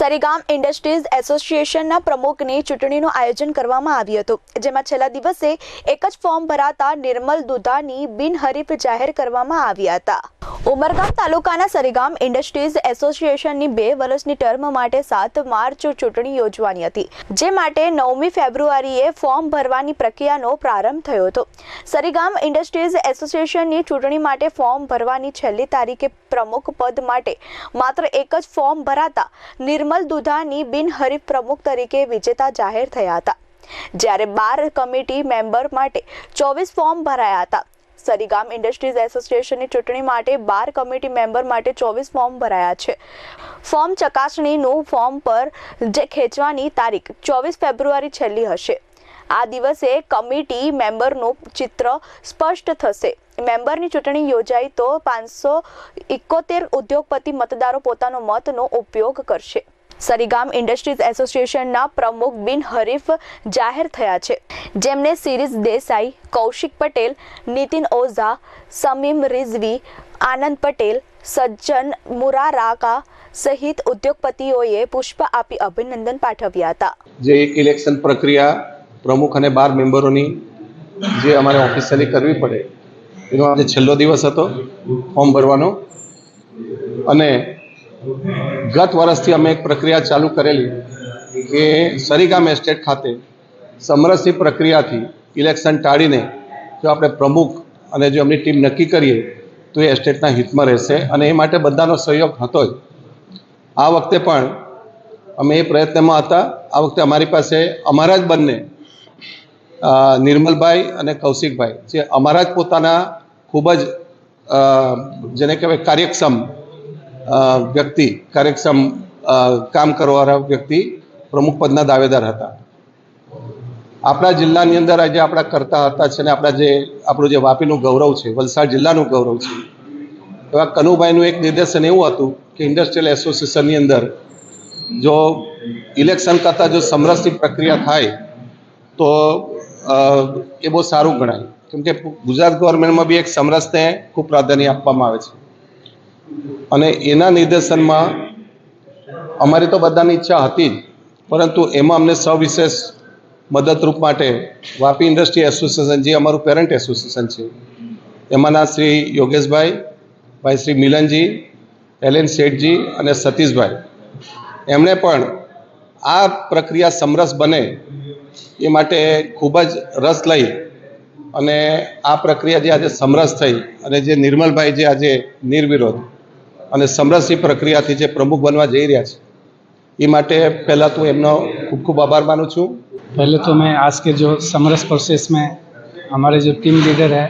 Sarigam industries એસોસિએશનના પ્રમુખની ચૂંટણીનું આયોજન કરવામાં આવ્યું હતું, જેમાં છેલ્લા દિવસે એક જ ફોર્મ ભરાતા નિર્મલ દુધાની બિનહરીફ જાહેર કરવામાં આવ્યા હતા. ઉમરગામ તાલુકાના સરીગામ ઇન્ડસ્ટ્રીઝ એસોસિએશનની બે વર્ષની ટર્મ માટે સાત માર્ચ ચૂંટણી યોજવાની હતી, જે માટે નવમી ફેબ્રુઆરીએ ફોર્મ ભરવાની પ્રક્રિયાનો પ્રારંભ થયો હતો. સરીગામ ઇન્ડસ્ટ્રીઝ એસોસિએશનની ચૂંટણી માટે ફોર્મ ભરવાની છેલ્લી તારીખે પ્રમુખ પદ માટે માત્ર એક જ ફોર્મ ભરાતા નિર્મલ દુધાની બિનહરીફ પ્રમુખ તરીકે વિજેતા જાહેર થયા હતા. જ્યારે બાર કમિટી મેમ્બર માટે ચોવીસ ફોર્મ ભરાયા હતા. સરીગામ ઇન્ડસ્ટ્રીઝ એસોસિએશનની ચૂંટણી માટે બાર કમિટી મેમ્બર માટે ચોવીસ ફોર્મ ભરાયા છે. ફોર્મ ચકાસણીનું ફોર્મ પર જે ખેંચવાની તારીખ ચોવીસ ફેબ્રુઆરી છેલ્લી હશે. આ દિવસે કમિટી મેમ્બરનું ચિત્ર સ્પષ્ટ થશે. મેમ્બરની ચૂંટણી યોજાઈ તો પાંચસો ઇકોતેર ઉદ્યોગપતિ મતદારો પોતાનો મતનો ઉપયોગ કરશે. સરીગામ ઇન્ડસ્ટ્રીઝ એસોસિએશનના પ્રમુખ બિનહરીફ જાહેર થયા છે. જેમને સિરીઝ દેસાઈ, કૌશિક પટેલ, નીતિન ઓઝા, સમીમ રિઝવી, આનંદ પટેલ, સજ્જન મુરારાકા સહિત ઉદ્યોગપતિઓએ પુષ્પ આપી અભિનંદન પાઠવ્યા હતા. જે ઇલેક્શન પ્રક્રિયા પ્રમુખ અને બાર મેમ્બરોની જે અમારે ઓફિશિયલી કરવી પડે, એનો આજે છેલ્લો દિવસ હતો ફોર્મ ભરવાનો. અને ગત વર્ષથી અમે એક પ્રક્રિયા ચાલુ કરેલી કે સરીગામ એસ્ટેટ ખાતે સમરસની પ્રક્રિયાથી ઇલેક્શન ટાળીને જો આપણે પ્રમુખ અને જો એમની ટીમ નક્કી કરીએ, તો એ એસ્ટેટના હિતમાં રહેશે અને એ માટે બધાનો સહયોગ હતો જ. આ વખતે પણ અમે એ પ્રયત્નમાં હતા. આ વખતે અમારી પાસે અમારા જ બંને નિર્મલભાઈ અને કૌશિકભાઈ, જે અમારા જ પોતાના ખૂબ જ જેને કહેવાય કાર્યક્ષમ વ્યક્તિ, કાર્યક્ષમ કામ કરવાવાળા વ્યક્તિ પ્રમુખ પદના દાવેદાર હતા. આપણા જિલ્લાની અંદર આજે આપણા કરતા હતા છે ને આપણા જે, આપણું જે વાપીનું ગૌરવ છે, વલસાડ જિલ્લાનું ગૌરવ છે. એવા કનુભાઈનું એક નિર્દેશન એવું હતું કે ઇન્ડસ્ટ્રીયલ એસોસિએશનની અંદર જો ઇલેક્શન કરતાં જો સમરસની પ્રક્રિયા થાય તો એ બહુ સારું ગણાય. કેમ કે ગુજરાત ગવર્મેન્ટમાં બી એક સમરસને ખૂબ પ્રાધાન્ય આપવામાં આવે છે. અને એના નિર્દેશનમાં અમારી તો બધાની ઈચ્છા હતી જ, પરંતુ એમાં અમને સવિશેષ મદદરૂપ માટે વાપી ઇન્ડસ્ટ્રી એસોસિએશન જે અમારું પેરેન્ટ એસોસિએશન છે એમાંના શ્રી યોગેશભાઈ, ભાઈ શ્રી મિલનજી, એલેન શેઠજી અને સતીશભાઈ. એમણે પણ આ પ્રક્રિયા સમરસ બને એ માટે ખૂબ જ રસ લઈ અને આ પ્રક્રિયા જે આજે સમરસ થઈ અને જે નિર્મલભાઈ જે આજે નિર્વિરોધ અને સમરસી પ્રક્રિયાથી જે પ્રમુખ બનવા જઈ રહ્યા છે એ માટે પહેલાં તો એમનો ખૂબ ખૂબ આભાર માનું છું पहले तो मैं आज के जो समरस प्रोसेस में हमारे जो टीम लीडर है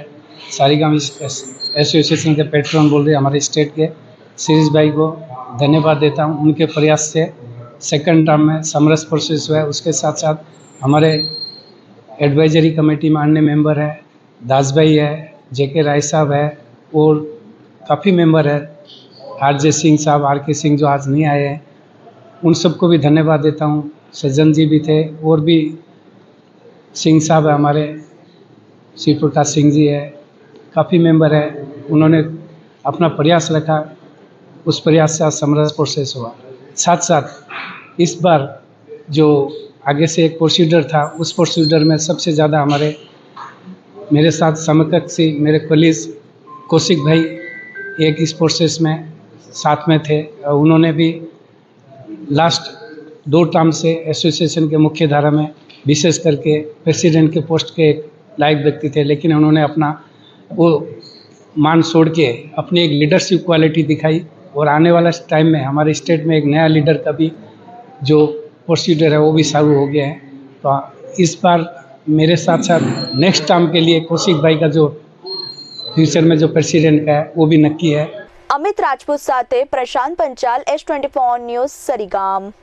सारीगाम एसोसिएशन के पेट्रोन बोल रहे हमारे स्टेट के सीरीज भाई को धन्यवाद देता हूँ उनके प्रयास से सेकंड टर्म में समरस प्रोसेस हुआ है उसके साथ साथ हमारे एडवाइजरी कमेटी में अन्य मेंबर है दास भाई है जे के राय साहब है और काफ़ी मेंबर है आर जे सिंह साहब, आर के सिंह जो आज नहीं आए हैं, उन सबको भी धन्यवाद देता हूँ। सज्जन जी भी थे, और भी सिंह साहब है हमारे। शिव प्रकाश सिंह जी है, काफ़ी मेंबर है। उन्होंने अपना प्रयास रखा, उस प्रयास से आज समरस प्रोसेस हुआ। साथ साथ इस बार जो आगे से एक प्रोसीडर था, उस प्रोसीडर में सबसे ज़्यादा हमारे, मेरे साथ समकक्षी मेरे कलीज कौशिक भाई, एक इस प्रोसेस में साथ में थे। उन्होंने भी लास्ट दो टर्म से एसोसिएशन के मुख्य धारा में विशेष करके प्रेसिडेंट के पोस्ट के एक लायक व्यक्ति थे, लेकिन उन्होंने अपना वो मान छोड़ के अपनी एक लीडरशिप क्वालिटी दिखाई। और आने वाला टाइम में हमारे स्टेट में एक नया लीडर का भी जो प्रोसीडर है, वो भी चालू हो गया है। तो इस बार मेरे साथ साथ नेक्स्ट टर्म के लिए कौशिक भाई का जो फ्यूचर में जो प्रेसिडेंट का है, वो भी नक्की है। અમિત રાજપૂત સાથે Prashant Panchal S twenty news Sarigam.